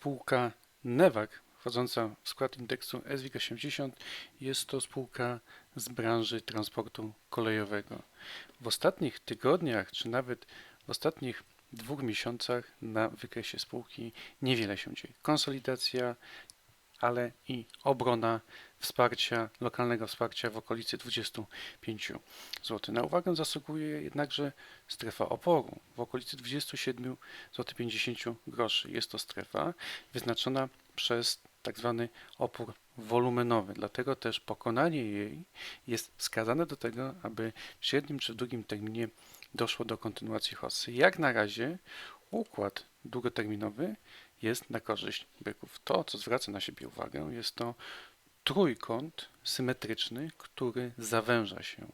spółka Newag, wchodząca w skład indeksu SWIG 80. Jest to spółka z branży transportu kolejowego. W ostatnich tygodniach, czy nawet w ostatnich dwóch miesiącach na wykresie spółki niewiele się dzieje. Konsolidacja, ale i obrona wsparcia, lokalnego wsparcia w okolicy 25 zł. Na uwagę zasługuje jednakże strefa oporu w okolicy 27 zł 50 groszy. Jest to strefa wyznaczona przez tak zwany opór wolumenowy, dlatego też pokonanie jej jest wskazane do tego, aby w średnim czy długim terminie doszło do kontynuacji hossy. Jak na razie układ długoterminowy jest na korzyść byków. To, co zwraca na siebie uwagę, jest to trójkąt symetryczny, który zawęża się.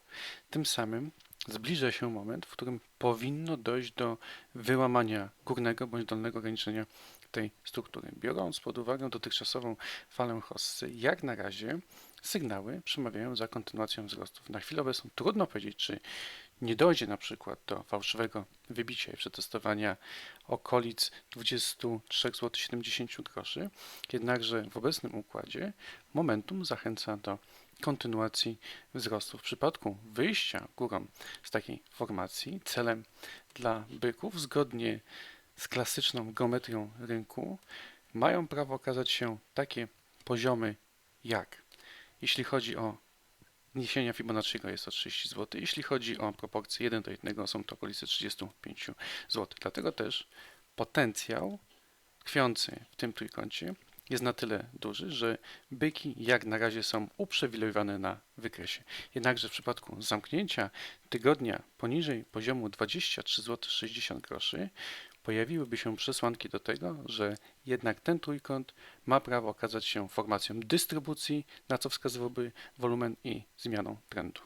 Tym samym zbliża się moment, w którym powinno dojść do wyłamania górnego bądź dolnego ograniczenia tej struktury. Biorąc pod uwagę dotychczasową falę hossy, jak na razie sygnały przemawiają za kontynuacją wzrostów. Na chwilę obecną trudno powiedzieć, czy nie dojdzie na przykład do fałszywego wybicia i przetestowania okolic 23,70 zł, jednakże w obecnym układzie momentum zachęca do kontynuacji wzrostu. W przypadku wyjścia górą z takiej formacji celem dla byków zgodnie z klasyczną geometrią rynku mają prawo okazać się takie poziomy jak jeśli chodzi o Niesienia Fibonacciego jest to 30 zł. Jeśli chodzi o proporcje 1 do 1, są to okolice 35 zł. Dlatego też potencjał tkwiący w tym trójkącie jest na tyle duży, że byki jak na razie są uprzywilejowane na wykresie. Jednakże w przypadku zamknięcia tygodnia poniżej poziomu 23 zł 60 groszy pojawiłyby się przesłanki do tego, że jednak ten trójkąt ma prawo okazać się formacją dystrybucji, na co wskazywałby wolumen i zmianą trendu.